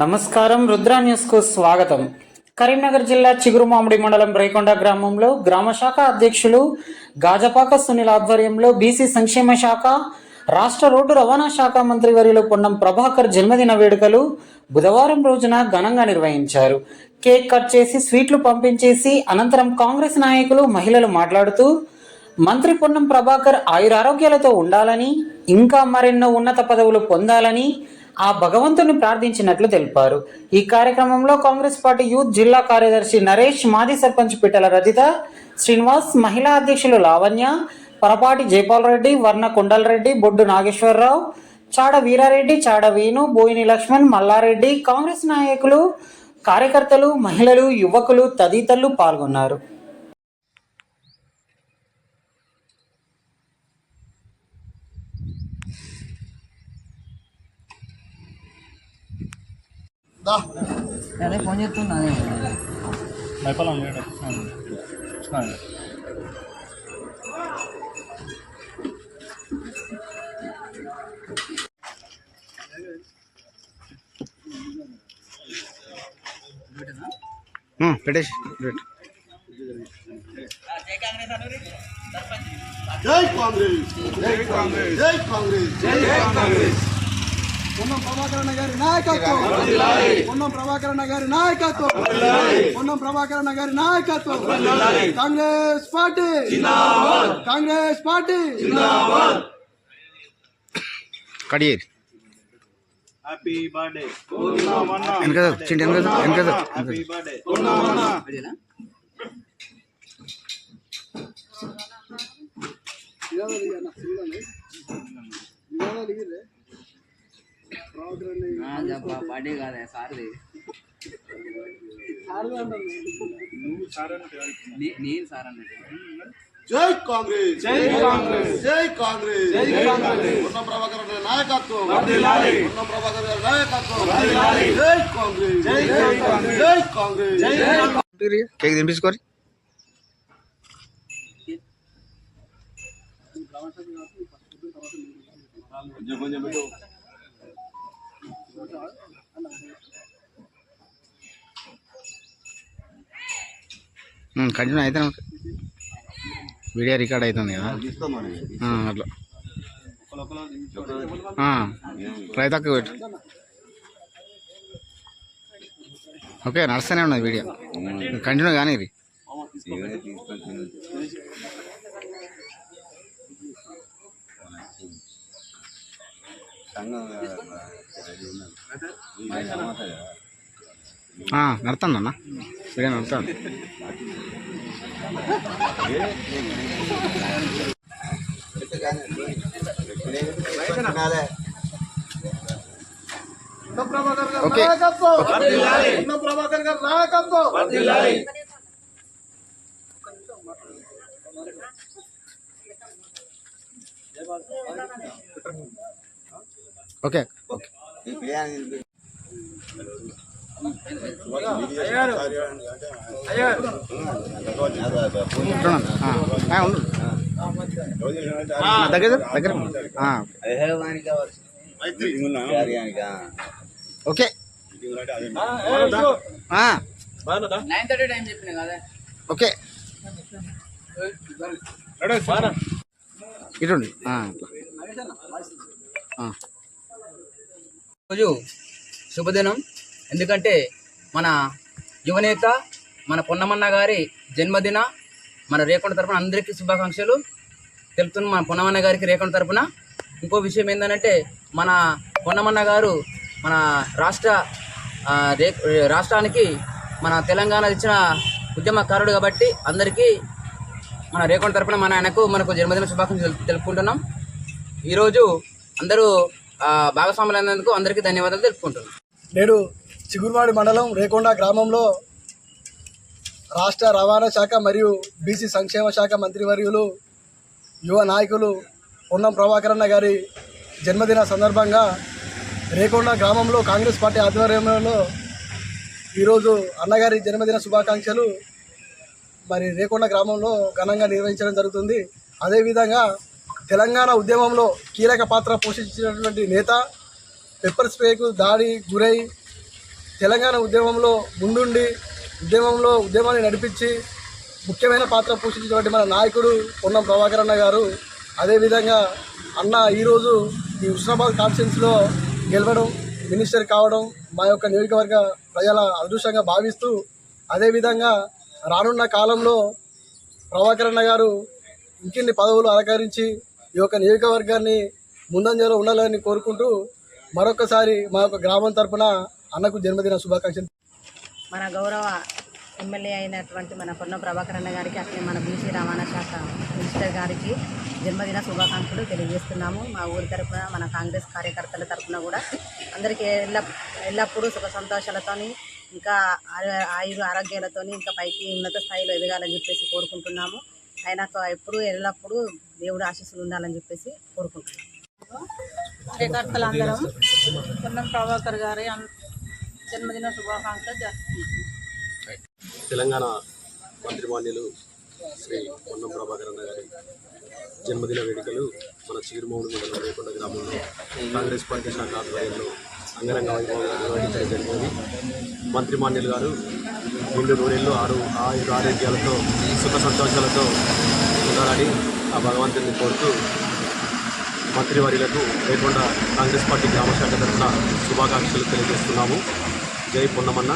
నమస్కారం రుద్రా న్యూస్కు స్వాగతం. కరీంనగర్ జిల్లా చిగురుమామిడి మండలం రేకొండ గ్రామంలో గ్రామ శాఖ అధ్యక్షులు గాజపాక సునీల్ ఆధ్వర్యంలో బీసీ సంక్షేమ శాఖ రాష్ట్ర రోడ్డు రవాణా శాఖ మంత్రి వర్యులు పొన్నం ప్రభాకర్ జన్మదిన వేడుకలు బుధవారం రోజున ఘనంగా నిర్వహించారు. కేక్ కట్ చేసి స్వీట్లు పంపించేసి అనంతరం కాంగ్రెస్ నాయకులు మహిళలు మాట్లాడుతూ మంత్రి పొన్నం ప్రభాకర్ ఆయురారోగ్యాలతో ఉండాలని ఇంకా మరెన్నో ఉన్నత పదవులు పొందాలని ఆ భగవంతుని ప్రార్థించినట్లు తెలిపారు. ఈ కార్యక్రమంలో కాంగ్రెస్ పార్టీ యూత్ జిల్లా కార్యదర్శి నరేష్ మాజీ సర్పంచ్ పిట్టల రజిత శ్రీనివాస్ మహిళా అధ్యక్షులు లావణ్య పరపాటి జైపాల్ రెడ్డి వర్ణ కొండలరెడ్డి బొడ్డు నాగేశ్వరరావు చాడ వీరారెడ్డి చాడ వేణు బోయిని లక్ష్మణ్ మల్లారెడ్డి కాంగ్రెస్ నాయకులు కార్యకర్తలు మహిళలు యువకులు తదితరులు పాల్గొన్నారు. అదే ఫోన్ చేస్తున్నా అదే భయపడాలి లేడు పెట్టేసి పెట్టు జై కాంగ్రెస్ జై కాంగ్రెస్ జై కాంగ్రెస్ జై కాంగ్రెస్ పొన్నం ప్రభాకరణ గారి నాయకత్వం పొన్నం ప్రభాకరణ గారి నాయకత్వం పొన్నం ప్రభాకరణ గారి నాయకత్వం కాంగ్రెస్ పార్టీ కాంగ్రెస్ పార్టీ కడియేరి హ్యాపీ బర్త్డే వెనక చింటి వెనక వెనక హ్యాపీ బర్త్డే అదేనా బర్త్డే కాదే సార్ది. నేను సార్ అన్నట్టు జై కాంగ్రెస్! జై కాంగ్రెస్! జై కాంగ్రెస్! జై కాంగ్రెస్! పొన్నం ప్రభాకరణ గారి నాయకత్వం! పొన్నం ప్రభాకర్ గారి నాయకత్వం! జై కాంగ్రెస్! జై కాంగ్రెస్! జై కాంగ్రెస్! కేక్ తినిపించుకోరి. కంటిన్యూ అయితే వీడియో రికార్డ్ అవుతుంది కదా? అట్లా. రైతాకి పెట్టు. ఓకే నడుస్తూనే ఉన్నది వీడియో. కంటిన్యూ కానీ ఇది. నడుతుందన్నా ప్రభాకర్ గారి ఓకే. ప్రభాకర్ గారి నాయకత్వం ఓకే ఓకే ఉంటున్నాను. ఆ, ఆ, ఉండు ఆ, దగ్గర దగ్గర ఆ, ఓకే. ఆ, నైన్ థర్టీ టైం చెప్పిన కదా ఓకే. ఇటుండి. ఆ, అట్లా. ఆ. రోజు శుభదినం. ఎందుకంటే మన యువనేత మన పొన్నమన్న గారి జన్మదిన మన రేకొండ తరపున అందరికీ శుభాకాంక్షలు. తెలుపుతున్న మన పొన్నమన్న గారికి రేకొండ తరపున. ఇంకో విషయం ఏంటంటే మన పొన్నమన్న గారు మన రాష్ట్ర రే రాష్ట్రానికి మన తెలంగాణ ఇచ్చిన ఉద్యమకారుడు కాబట్టి అందరికీ మన రేకొండ తరపున మన ఆయనకు మనకు జన్మదిన శుభాకాంక్షలు తెలుపుకుంటున్నాం. ఈరోజు అందరూ భాగస్వాములు అయినందుకు అందరికీ ధన్యవాదాలు తెలుపుకుంటున్నాం. నేడు చిగురుమాడి మండలం రేకొండ గ్రామంలో రాష్ట్ర రవాణా శాఖ మరియు బీసీ సంక్షేమ శాఖ మంత్రివర్యులు యువ నాయకులు పొన్నం ప్రభాకరన్న గారి జన్మదిన సందర్భంగా రేకొండ గ్రామంలో కాంగ్రెస్ పార్టీ ఆధ్వర్యంలో ఈరోజు అన్నగారి జన్మదిన శుభాకాంక్షలు మరి రేకొండ గ్రామంలో ఘనంగా నిర్వహించడం జరుగుతుంది. అదేవిధంగా తెలంగాణ ఉద్యమంలో కీలక పాత్ర పోషించినటువంటి నేత పెప్పర్ స్ప్రేకు దాడి గురై తెలంగాణ ఉద్యమంలో ముందుండి ఉద్యమంలో ఉద్యమాన్ని నడిపించి ముఖ్యమైన పాత్ర పోషించినటువంటి మన నాయకుడు పొన్నం ప్రభాకర్ అన్న గారు అదేవిధంగా అన్న ఈరోజు ఈ హుస్నాబాద్ కాన్ఫరెన్స్లో గెలవడం మినిస్టర్ కావడం మా యొక్క నియోజకవర్గ ప్రజల అదృష్టంగా భావిస్తూ అదేవిధంగా రానున్న కాలంలో ప్రభాకర్ అన్న గారు ఇంకిన్ని పదవులు అలంకరించి ఈ యొక్క నియోజకవర్గాన్ని ముందంజలో ఉండాలని కోరుకుంటూ మరొకసారి మా యొక్క గ్రామం తరపున అన్నకు జన్మదిన శుభాకాంక్షలు. మన గౌరవ ఎమ్మెల్యే అయినటువంటి మన పొన్న ప్రభాకర్ అన్న గారికి అట్లే మన బీసీ రవాణా శాఖ మినిస్టర్ గారికి జన్మదిన శుభాకాంక్షలు తెలియజేస్తున్నాము. మా ఊరి తరపున మన కాంగ్రెస్ కార్యకర్తల తరపున కూడా అందరికీ ఎల్ల ఎల్లప్పుడూ సుఖ సంతోషాలతోని ఇంకా ఆయ- ఆయుర ఆరోగ్యాలతోని ఇంకా పైకి ఉన్నత స్థాయిలో ఎదగాలని చెప్పేసి కోరుకుంటున్నాము. ఆయనకు ఎప్పుడు ఎల్లప్పుడూ దేవుడు ఆశీస్సులు ఉండాలని చెప్పేసి కోరుకుంటున్నాము. కార్యకర్తలందరం పొన్నం ప్రభాకర్ గారి జన్మదిన శుభాకాంక్షలు జరుపుకుంటున్నాం తెలంగాణ మంత్రిమాన్యులు శ్రీ పొన్నం ప్రభాకర్ అన్న గారి జన్మదిన వేడుకలు మన చిగురుమౌడి మండలం రేకొండ గ్రామంలో కాంగ్రెస్ పార్టీ శాఖ ఆధ్వర్యంలో అంగరంగ వైభవంగా నిర్వహించడం జరిగింది. మంత్రిమాన్యులు గారు రెండు నూనెల్లో ఆరు ఆయుర ఆరోగ్యాలతో సుఖ సంతోషాలతో ఉండాలని ఆ భగవంతుని కోరుతూ మంత్రివర్యులకు రేకొండ కాంగ్రెస్ పార్టీ గ్రామ శాఖ తరఫున శుభాకాంక్షలు తెలియజేస్తున్నాము. జై పొన్నమన్న.